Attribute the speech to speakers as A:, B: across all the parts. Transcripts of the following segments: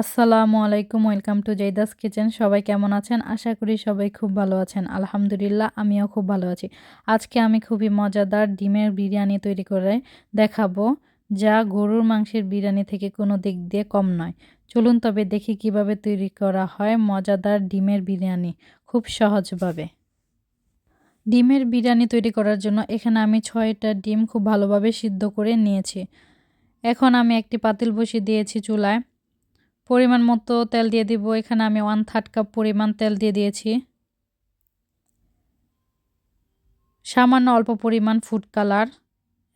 A: আসসালামু আলাইকুম, welcome to জৈদাস kitchen. সবাই কেমন আছেন? আশা করি সবাই খুব ভালো আছেন। আলহামদুলিল্লাহ, আমিও খুব ভালো আছি। আজকে আমি খুবই মজাদার ডিমের বিরিয়ানি তৈরি করে দেখাবো, যা গরুর মাংসের বিরিয়ানি থেকে কোনো দিক দিয়ে কম নয়। চলুন তবে দেখি কীভাবে তৈরি করা হয় মজাদার ডিমের বিরিয়ানি খুব সহজভাবে। ডিমের বিরিয়ানি তৈরি করার জন্য এখানে আমি ছয়টা ডিম খুব ভালোভাবে সিদ্ধ করে নিয়েছি। এখন আমি একটি পাতিল বসিয়ে দিয়েছি চুলায়। পরিমাণ মতো তেল দিয়ে দিব। এখানে আমি ওয়ান থার্ড কাপ পরিমাণ তেল দিয়ে দিয়েছি। সামান্য অল্প পরিমাণ ফুড কালার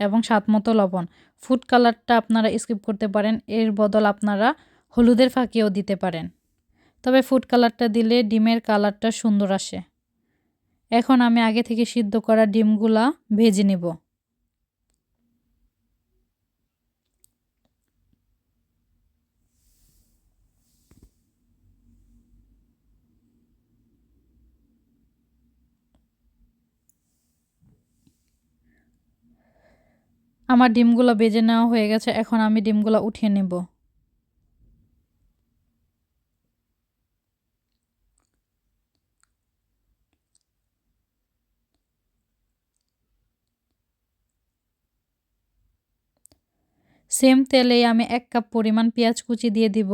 A: এবং স্বাদ মতো লবণ। ফুড কালারটা আপনারা স্কিপ করতে পারেন। এর বদল আপনারা হলুদের ফাঁকিও দিতে পারেন। তবে ফুড কালারটা দিলে ডিমের কালারটা সুন্দর আসে। এখন আমি আগে থেকে সিদ্ধ করা ডিমগুলা ভেজে নেব। আমার ডিমগুলো বেজে নেওয়া হয়ে গেছে, এখন আমি ডিমগুলো উঠিয়ে নেব। সেম তেলেই আমি এক কাপ পরিমাণ পেঁয়াজ কুচি দিয়ে দিব।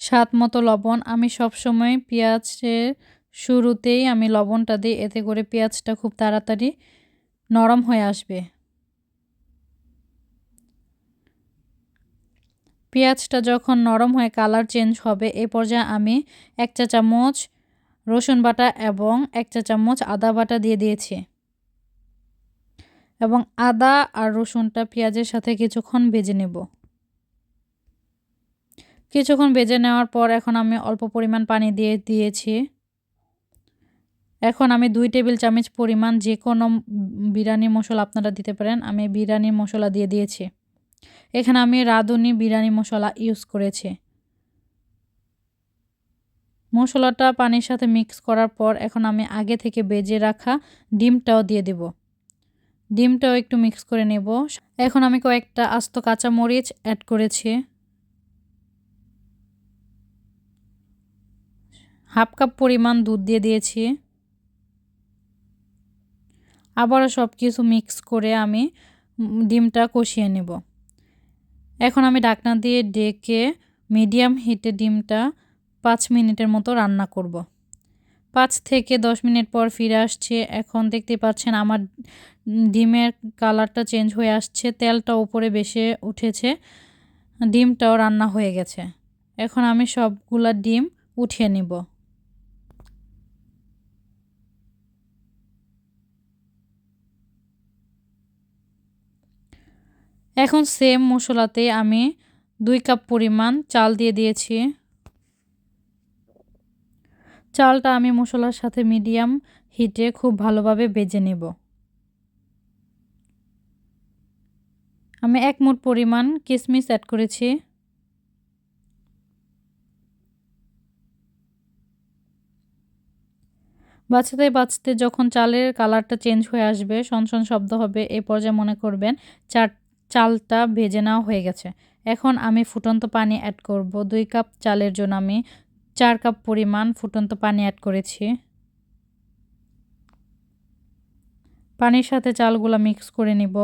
A: স্বাদ মতো লবণ। আমি সবসময় পেঁয়াজের শুরুতেই আমি লবণটা দিই, এতে করে পেঁয়াজটা খুব তাড়াতাড়ি নরম হয়ে আসবে। পেঁয়াজটা যখন নরম হয়ে কালার চেঞ্জ হবে এই পর্যায়ে আমি এক চা চামচ রসুন বাটা এবং এক চা চামচ আদা বাটা দিয়ে দিয়েছি। এবং আদা আর রসুনটা পেঁয়াজের সাথে কিছুক্ষণ ভেজে নেব। কিছুক্ষণ ভেজে নেওয়ার পর এখন আমি অল্প পরিমাণ পানি দিয়ে দিয়েছি। এখন আমি দুই টেবিল চামচ পরিমাণ যে কোনো বিরিয়ানি মশলা আপনারা দিতে পারেন। আমি বিরিয়ানি মশলা দিয়ে দিয়েছি। এখানে আমি রাঁধুনি বিরিয়ানি মশলা ইউজ করেছি। মশলাটা পানির সাথে মিক্স করার পর এখন আমি আগে থেকে বেজে রাখা ডিমটাও দিয়ে দেব। ডিমটাও একটু মিক্স করে নেব। এখন আমি কয়েকটা আস্ত কাঁচা মরিচ অ্যাড করেছি। হাফ কাপ পরিমাণ দুধ দিয়ে দিয়েছি। আবারও সব কিছু মিক্স করে আমি ডিমটা কষিয়ে নেব। এখন আমি ঢাকনা দিয়ে ডেকে মিডিয়াম হিটে ডিমটা পাঁচ মিনিটের মতো রান্না করব। পাঁচ থেকে দশ মিনিট পর ফিরে আসছে। এখন দেখতে পাচ্ছেন আমার ডিমের কালারটা চেঞ্জ হয়ে আসছে, তেলটা উপরে বেশি উঠেছে, ডিমটাও রান্না হয়ে গেছে। এখন আমি সবগুলা ডিম উঠিয়ে নিব। এখন সেম মশলাতে আমি দুই কাপ পরিমাণ চাল দিয়ে দিয়েছি। চালটা আমি মশলার সাথে মিডিয়াম হিটে খুব ভালোভাবে বেজে নেব। আমি এক মুঠ পরিমাণ কিশমিশ অ্যাড করেছি। বাঁচতে বাঁচতে যখন চালের কালারটা চেঞ্জ হয়ে আসবে সনসন শব্দ হবে, এ পর্যায়ে মনে করবেন চার চালটা ভেজে নেওয়া হয়ে গেছে। এখন আমি ফুটন্ত পানি অ্যাড করব। দুই কাপ চালের জন্য আমি চার কাপ পরিমাণ ফুটন্ত পানি অ্যাড করেছি। পানির সাথে চালগুলো মিক্স করে নিব।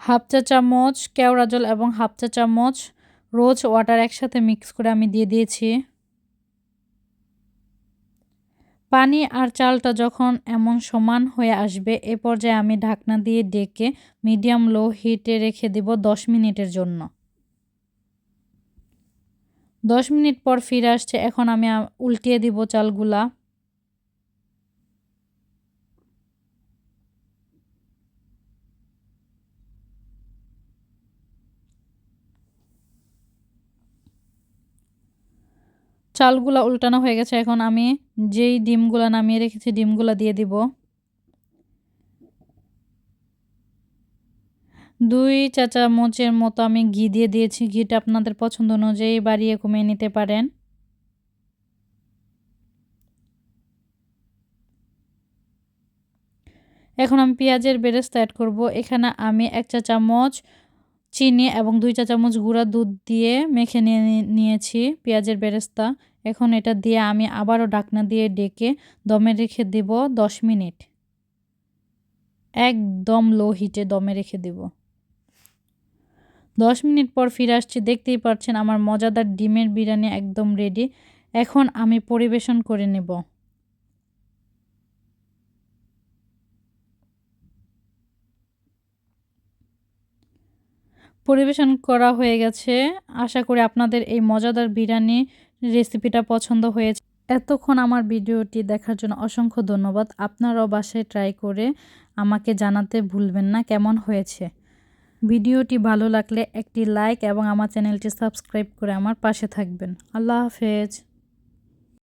A: হাফ চা চামচ কেওড়া জল এবং হাফ চা চামচ রোজ ওয়াটার একসাথে মিক্স করে আমি দিয়ে দিয়েছি। পানি আর চালটা যখন এমন সমান হয়ে আসবে, এ পর্যায়ে আমি ঢাকনা দিয়ে ডেকে মিডিয়াম লো হিটে রেখে দেব দশ মিনিটের জন্য। দশ মিনিট পর ফিরে আসছে, এখন আমি উল্টিয়ে দিব চালগুলা। চালগুলা উল্টানো হয়ে গেছে। এখন আমি যেই ডিমগুলা নামিয়ে রেখেছি, ডিমগুলা দিয়ে দিব। দুই চা চামচের মতো আমি ঘি দিয়ে দিয়েছি। ঘিটা আপনাদের পছন্দ অনুযায়ী বাড়িয়ে কমিয়ে নিতে পারেন। এখন আমি পেঁয়াজের বেরেস্তা অ্যাড করব। এখানে আমি এক চা চামচ চিনি এবং দুই চা চামচ গুঁড়া দুধ দিয়ে মেখে নিয়ে নিয়েছি, পেঁয়াজের বেরেস্তা। এখন এটা দিয়ে আমি আবারও ডাকনা দিয়ে ডেকে দমে রেখে দেব দশ মিনিট। একদম লো হিটে দমে রেখে দেব। দশ মিনিট পর ফিরে আসছি, দেখতেই পাচ্ছেন আমার মজাদার ডিমের বিরিয়ানি একদম রেডি এখন আমি পরিবেশন করে নেব। পরিবেশন করা হয়ে গেছে। আশা করি আপনাদের এই মজাদার বিরিয়ানি রেসিপিটা পছন্দ হয়েছে। এতক্ষণ আমার ভিডিওটি দেখার জন্য অসংখ্য ধন্যবাদ। আপনারাও বাসায় ট্রাই করে আমাকে জানাতে ভুলবেন না কেমন হয়েছে। ভিডিওটি ভালো লাগলে একটি লাইক এবং আমার চ্যানেলটি সাবস্ক্রাইব করে আমার পাশে থাকবেন। আল্লাহ হাফেজ।